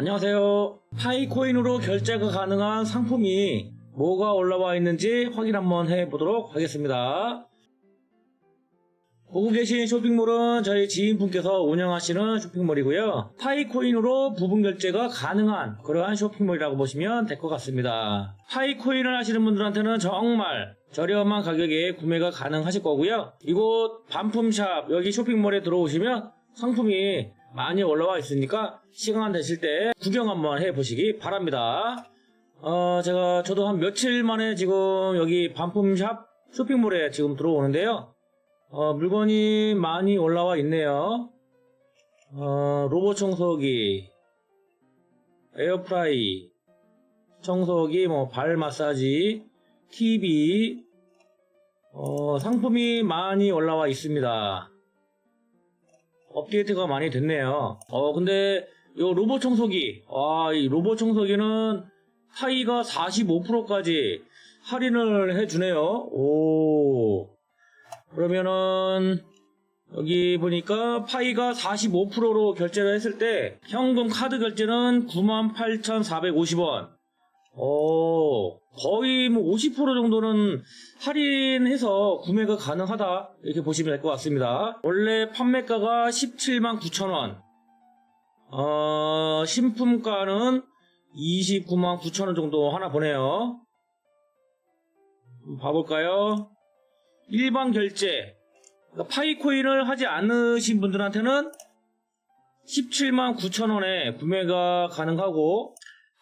안녕하세요. 파이코인으로 결제가 가능한 상품이 뭐가 올라와 있는지 확인 한번 해보도록 하겠습니다. 보고 계신 쇼핑몰은 저희 지인분께서 운영하시는 쇼핑몰이고요. 파이코인으로 부분 결제가 가능한 그러한 쇼핑몰이라고 보시면 될 것 같습니다. 파이코인을 하시는 분들한테는 정말 저렴한 가격에 구매가 가능하실 거고요. 이곳 반품샵 여기 쇼핑몰에 들어오시면 상품이 많이 올라와 있으니까 시간 되실 때 구경 한번 해보시기 바랍니다. 어, 제가 저도 한 며칠 만에 지금 여기 반품샵 쇼핑몰에 지금 들어오는데요. 어, 물건이 많이 올라와 있네요. 어, 로봇 청소기, 에어프라이, 청소기, 뭐, 발 마사지, TV, 어, 상품이 많이 올라와 있습니다. 업데이트가 많이 됐네요. 어, 근데, 이 로봇 청소기, 아, 이 로봇 청소기는 타이가 45%까지 할인을 해주네요. 오. 그러면은 여기 보니까 파이가 45%로 결제를 했을 때 현금 카드 결제는 98,450원. 오, 거의 뭐 50% 정도는 할인해서 구매가 가능하다. 이렇게 보시면 될 것 같습니다. 원래 판매가가 17만 9천 원. 어, 신품가는 29만 9천 원 정도 하나. 한번 봐볼까요? 일반 결제. 그러니까 파이코인을 하지 않으신 분들한테는 17만 9천 원에 구매가 가능하고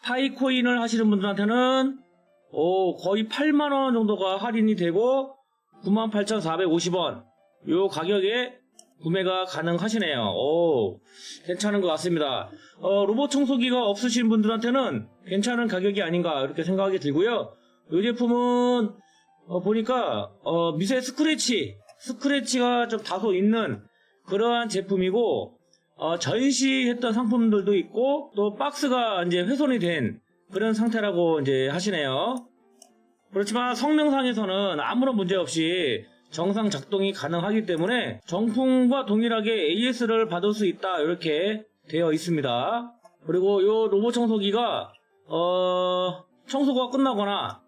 파이코인을 하시는 분들한테는 오, 거의 8만 원 정도가 할인이 되고 98,450원 요 가격에 구매가 가능하시네요. 오, 괜찮은 것 같습니다. 어, 로봇 청소기가 없으신 분들한테는 괜찮은 가격이 아닌가 이렇게 생각이 들고요. 이 제품은 어, 보니까 어, 미세 스크래치, 스크래치가 좀 다소 있는 그러한 제품이고 어, 전시했던 상품들도 있고 또 박스가 이제 훼손이 된 그런 상태라고 이제 하시네요. 그렇지만 성능상에서는 아무런 문제 없이 정상 작동이 가능하기 때문에 정품과 동일하게 AS를 받을 수 있다 이렇게 되어 있습니다. 그리고 이 로봇 청소기가 어, 청소가 끝나거나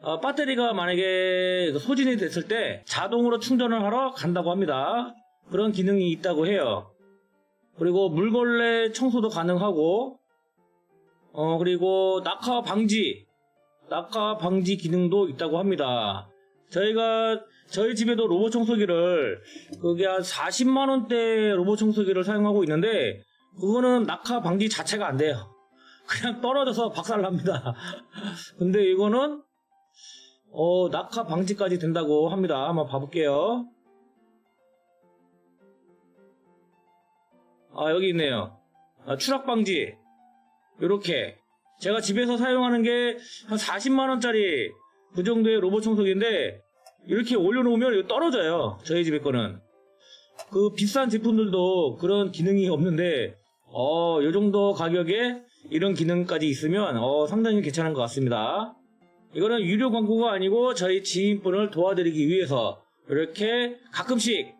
어, 배터리가 만약에 소진이 됐을 때 자동으로 충전을 하러 간다고 합니다. 그런 기능이 있다고 해요. 그리고 물걸레 청소도 가능하고, 어, 그리고 낙하 방지, 낙하 방지 기능도 있다고 합니다. 저희가, 저희 집에도 로봇 청소기를, 그게 한 40만 원대 로봇 청소기를 사용하고 있는데, 그거는 낙하 방지 자체가 안 돼요. 그냥 떨어져서 박살납니다. 근데 이거는 어, 낙하 방지까지 된다고 합니다. 한번 봐볼게요. 아, 여기 있네요. 아, 추락 방지. 요렇게. 제가 집에서 사용하는 게 한 40만 원짜리 그 정도의 로봇 청소기인데, 이렇게 올려놓으면 떨어져요. 저희 집에 거는. 그 비싼 제품들도 그런 기능이 없는데, 어, 요 정도 가격에 이런 기능까지 있으면, 어, 상당히 괜찮은 것 같습니다. 이거는 유료 광고가 아니고 저희 지인분을 도와드리기 위해서 이렇게 가끔씩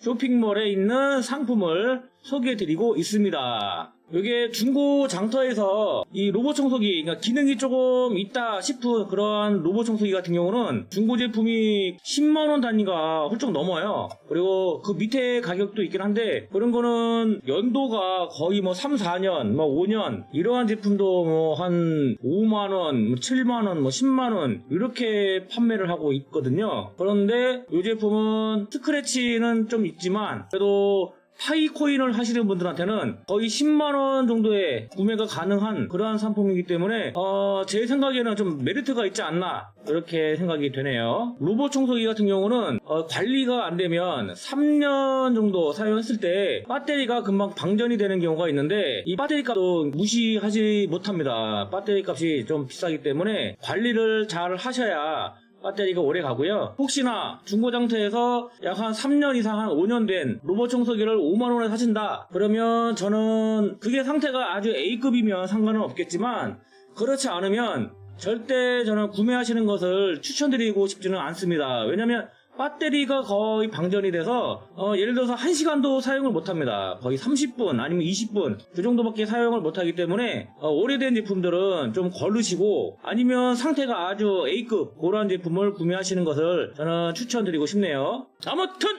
쇼핑몰에 있는 상품을 소개해드리고 있습니다. 이게 중고 장터에서 이 로봇 청소기, 그러니까 기능이 조금 있다 싶은 그런 로봇 청소기 같은 경우는 중고 제품이 10만원 단위가 훌쩍 넘어요. 그리고 그 밑에 가격도 있긴 한데 그런 거는 연도가 거의 뭐 3, 4년, 뭐 5년 이러한 제품도 뭐 한 5만원, 7만원, 뭐 10만원 이렇게 판매를 하고 있거든요. 그런데 이 제품은 스크래치는 좀 있지만 그래도 파이코인을 하시는 분들한테는 거의 10만원 정도의 구매가 가능한 그러한 상품이기 때문에 어, 제 생각에는 좀 메리트가 있지 않나 이렇게 생각이 되네요. 로봇 청소기 같은 경우는 어, 관리가 안 되면 3년 정도 사용했을 때 배터리가 금방 방전이 되는 경우가 있는데 이 배터리 값도 무시하지 못합니다. 배터리 값이 좀 비싸기 때문에 관리를 잘 하셔야 배터리가 오래 가고요. 혹시나 중고장터에서 약 한 3년 이상 한 5년 된 로봇 청소기를 5만원에 사신다. 그러면 저는 그게 상태가 아주 A급이면 상관은 없겠지만 그렇지 않으면 절대 저는 구매하시는 것을 추천드리고 싶지는 않습니다. 왜냐면 배터리가 거의 방전이 돼서 어, 예를 들어서 1시간도 사용을 못합니다. 거의 30분 아니면 20분 그 정도밖에 사용을 못하기 때문에 어, 오래된 제품들은 좀 걸르시고 아니면 상태가 아주 A급 그런 제품을 구매하시는 것을 저는 추천드리고 싶네요. 아무튼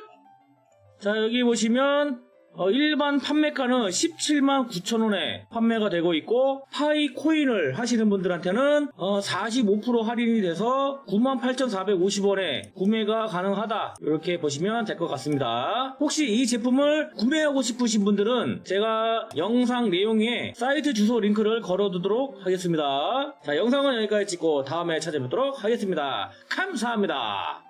자 여기 보시면 어, 일반 판매가는 17만 9천 원에 판매가 되고 있고 파이 코인을 하시는 분들한테는 어, 45% 할인이 돼서 98,450원에 구매가 가능하다. 이렇게 보시면 될 것 같습니다. 혹시 이 제품을 구매하고 싶으신 분들은 제가 영상 내용에 사이트 주소 링크를 걸어두도록 하겠습니다. 자 영상은 여기까지 찍고 다음에 찾아뵙도록 하겠습니다. 감사합니다